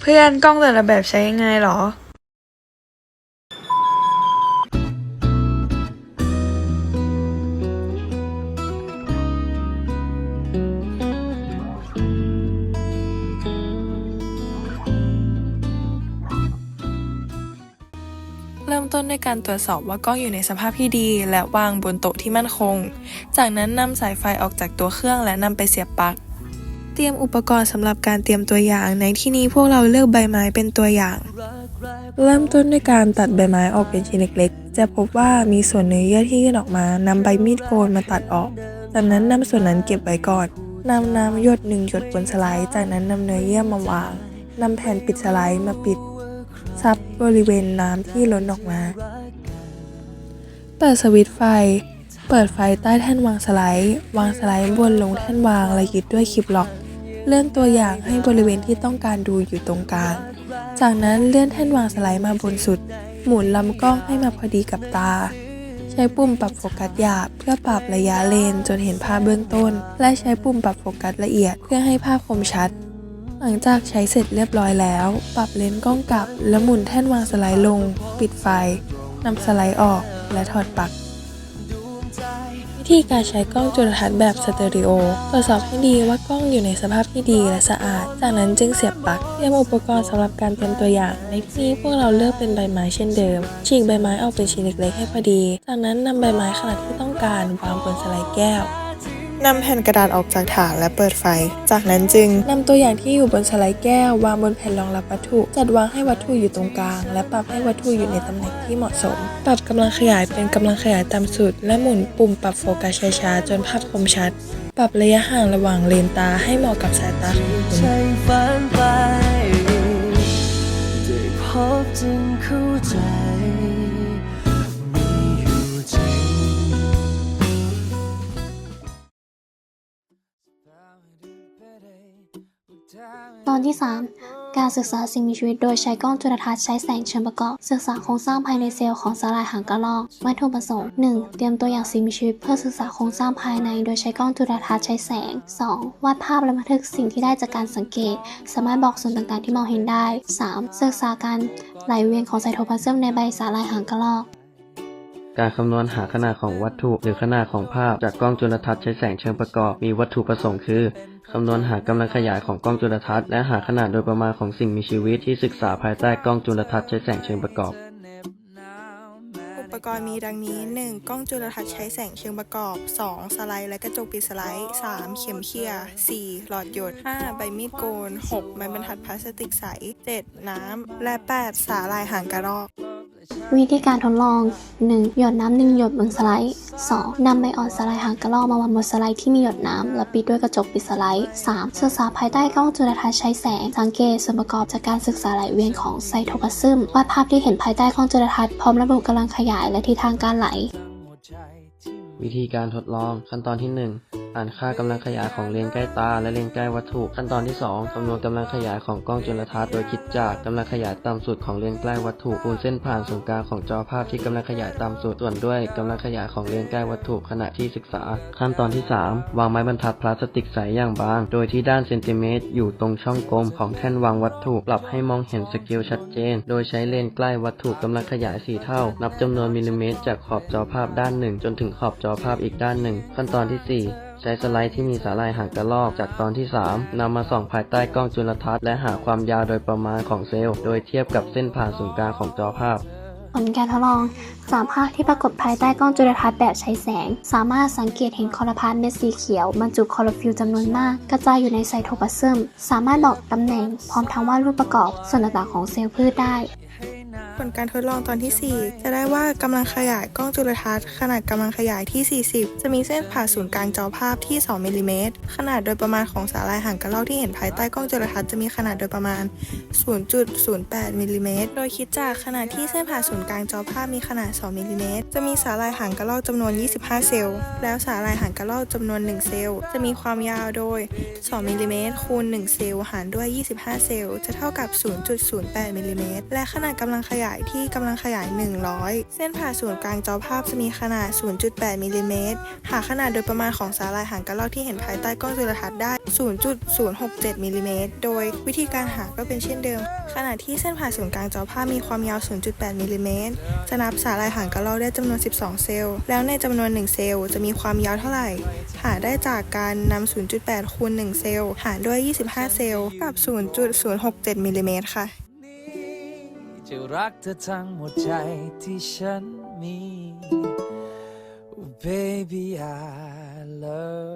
เพื่อนกล้องแต่ละแบบใช้ยังไงหรอ เริ่มต้นการตรวจสอบว่ากล้องอยู่ในสภาพที่ดี และวางบนโต๊ะที่มั่นคง จากนั้นนำสายไฟออกจากตัวเครื่องและนำไปเสียบปลั๊ก เตรียมอุปกรณ์สำหรับการเตรียมตัวอย่าง ในที่นี้พวกเราเลือกใบไม้เป็นตัวอย่าง เริ่มต้นด้วยการตัดใบไม้ออกเป็นชิ้นเล็กๆ จะพบว่ามีส่วนเนื้อเยื่อที่ยื่นออกมานำใบมีดโกนมาตัดออก จากนั้นนำส่วนนั้นเก็บไว้ก่อนนำน้ำหยดหนึ่งหยดบนสไลด์ จากนั้นนำเนื้อเยื่อมาวางนำแผ่นปิดสไลด์มาปิด ซับบริเวณน้ำที่ล้นออกมา เปิดสวิตช์ไฟ เปิดไฟใต้แท่นวางสไลด์ วางสไลด์บนลงแท่นวางและยึดด้วยคลิปล็อก เลื่อนตัวอย่างให้บริเวณที่ต้องการดูอยู่ตรงกลาง จากนั้นเลื่อนแท่นวางสไลด์มาบนสุด หมุนลำกล้องให้มาพอดีกับตาใช้ปุ่มปรับโฟกัสหยาบเพื่อปรับระยะเลนจนเห็นภาพเบื้องต้น และใช้ปุ่มปรับโฟกัสละเอียดเพื่อให้ภาพคมชัด หลังจากใช้เสร็จเรียบร้อยแล้ว ปรับเลนส์กล้องกลับ แล้วหมุนแท่นวางสไลด์ลง ปิดไฟนำสไลด์ออก และถอดปลั๊กวิธีการใช้กล้องจุลทรรศน์แบบสเตอริโอตรวจสอบให้ดีว่ากล้องอยู่ในสภาพที่ดีและสะอาด จากนั้นจึงเสียบปลั๊กเตรียมอุปกรณ์สำหรับการเตรียมตัวอย่าง ในที่นี้พวกเราเลือกเป็นใบไม้เช่นเดิม ฉีกใบไม้ออกเป็นชิ้นเล็กๆให้พอดี จากนั้นนำใบไม้ขนาดที่ต้องการวางบนสไลด์แก้ว นำแผ่นกระดาษออกจากฐานและเปิดไฟ จากนั้นจึงนำตัวอย่างที่อยู่บนสไลด์แก้ว วางบนแผ่นรองรับวัตถุ จัดวางให้วัตถุอยู่ตรงกลาง และปรับให้วัตถุอยู่ในตำแหน่งที่เหมาะสม ปรับกำลังขยายเป็นกำลังขยายต่ำสุด และหมุนปุ่มปรับโฟกัสช้าๆจนภาพคมชัด ปรับระยะห่างระหว่างเลนตาให้เหมาะกับสายตาของคุณพบจึงเข้าใจ ตอนที่ 3 การศึกษาสิ่งมีชีวิตโดยใช้กล้องจุลทรรศน์ใช้แสงเชิงประกอบ ศึกษาโครงสร้างภายในเซลล์ของสาหร่ายหางกระรอกวัตถุประสงค์ 1. เตรียมตัวอย่างสิ่งมีชีวิตเพื่อศึกษาโครงสร้างภายใน โดยใช้กล้องจุลทรรศน์ใช้แสง 2. วาดภาพและบันทึกสิ่งที่ได้จากการสังเกต สามารถบอกส่วนต่างๆที่มองเห็นได้ 3. ศึกษาการไหลเวียนของไซโทพลาซึมในใบสาหร่ายหางกระรอกการคำนวณหาขนาดของวัตถุ หรือขนาดของภาพจากกล้องจุลทรรศน์ใช้แสงเชิงประกอบมีวัตถุประสงค์คือ คำนวณหากำลังขยายของกล้องจุลทรรศน์และหาขนาดโดยประมาณของสิ่งมีชีวิตที่ศึกษาภายใต้กล้องจุลทรรศน์ใช้แสงเชิงประกอบ อุปกรณ์มีดังนี้ 1. กล้องจุลทรรศน์ใช้แสงเชิงประกอบ 2. สไลด์และกระจกปิดสไลด์ 3. เข็มเขี่ย 4. หลอดหยด 5. ใบมีดโกน 6. ไม้บรรทัดพลาสติกใส 7. น้ำ และ 8. สาลายหางกระรอก วิธีการทดลอง 1. หยดน้ำหนึ่งหยดบนสไลด์ 2. นำใบอ่อนสไลด์หางกระรอกมาวางบนสไลด์ที่มีหยดน้ำและปิดด้วยกระจกปิดสไลด์ 3. ศึกษาภายใต้กล้องจุลทรรศน์ใช้แสง สังเกตส่วนประกอบจากการศึกษาไหลเวียนของไซโทพลาซึมวาดภาพที่เห็นภายใต้กล้องจุลทรรศน์พร้อมระบุกำลังขยายและทิศทางการไหล วิธีการทดลองขั้นตอนที่ 1 อ่านค่ากำลังขยายของเลนใกล้ตา และเลนใกล้วัตถุ ขั้นตอนที่ 2 คำนวณกำลังขยายของกล้องจุลทรรศน์โดยคิดจากกำลังขยายต่ำสุดของเลนใกล้วัตถุคูณเส้นผ่านศูนย์กลางของจอภาพที่กำลังขยายต่ำสุดส่วนด้วยกำลังขยายของเลนใกล้วัตถุขณะที่ศึกษา ขั้นตอนที่ 3 วางไม้บรรทัดพลาสติกใสอย่างบาง โดยที่ด้านเซนติเมตรอยู่ตรงช่องกลมของแท่นวางวัตถุ ปรับให้มองเห็นสเกลชัดเจน โดยใช้เลนใกล้วัตถุกำลังขยาย 4 เท่า นับจำนวนมิลลิเมตร จากขอบจอภาพด้านหนึ่งจนถึงขอบจอภาพอีกด้านหนึ่งขั้นตอนที่ 4 ใช้สไลด์ที่มีสาลายหางกระรอกจากตอนที่ 3นำมาส่องภายใต้กล้องจุลทรรศน์และหาความยาวโดยประมาณของเซลล์ โดยเทียบกับเส้นผ่านศูนย์กลางของจอภาพผลการทดลองสามภาพที่ปรากฏภายใต้กล้องจุลทรรศน์แบบใช้แสง สามารถสังเกตเห็นคอลพาร์เม็ดสีเขียวบรรจุคลอโรฟิลจำนวนมาก กระจายอยู่ในไซโทพลาซึมสามารถบอกตำแหน่ง พร้อมทั้งวาดรูปประกอบส่วนต่างๆของเซลล์พืชได้ ผลการทดลองตอนที่ 4 จะได้ว่ากำลังขยายกล้องจุลทรรศน์ขนาดกำลังขยายที่ 40 จะมีเส้นผ่าศูนย์กลางจอภาพที่ 2มิลลิเมตรขนาดโดยประมาณของสาลายหางกระรอกที่เห็นภายใต้กล้องจุลทรรศน์จะมีขนาดโดยประมาณ 0.08มิลลิเมตรโดยคิดจากขนาดที่เส้นผ่าศูนย์กลางจอภาพมีขนาด 2มิลลิเมตรจะมีสาลายหางกระรอกจำนวน 25 เซลล์ แล้วสาลายหางกระรอกจำนวน 1 เซลล์ จะมีความยาวโดย 2มิลลิเมตรคูณ 1 เซลล์หารด้วย 25 เซลล์ จะเท่ากับ 0.08มิลลิเมตรและขนาดกำลังขยายที่กำลังขยาย 100 เส้นผ่าศูนย์กลางจอภาพจะมีขนาด 0.8มิลลิเมตรหาขนาดโดยประมาณของสาหร่ายหางกระรอกที่เห็นภายใต้กล้องจุลทรรศน์ได้ 0.067มิลลิเมตรโดยวิธีการหาก็เป็นเช่นเดิม ขณะที่เส้นผ่าศูนย์กลางจอภาพมีความยาว 0.8มิลลิเมตรจะนับสาหร่ายหางกระรอกได้จำนวน 12 เซลล์ แล้วในจำนวน 1 เซลล์จะมีความยาวเท่าไหร่ หาได้จากการนำ0.8คูณ1เซลล์หารด้วย 25 เซลล์กับ 0.067มิลลิเมตรค่ะ จะรักเธอทั้งหมดใจที่ฉันมี oh Baby I love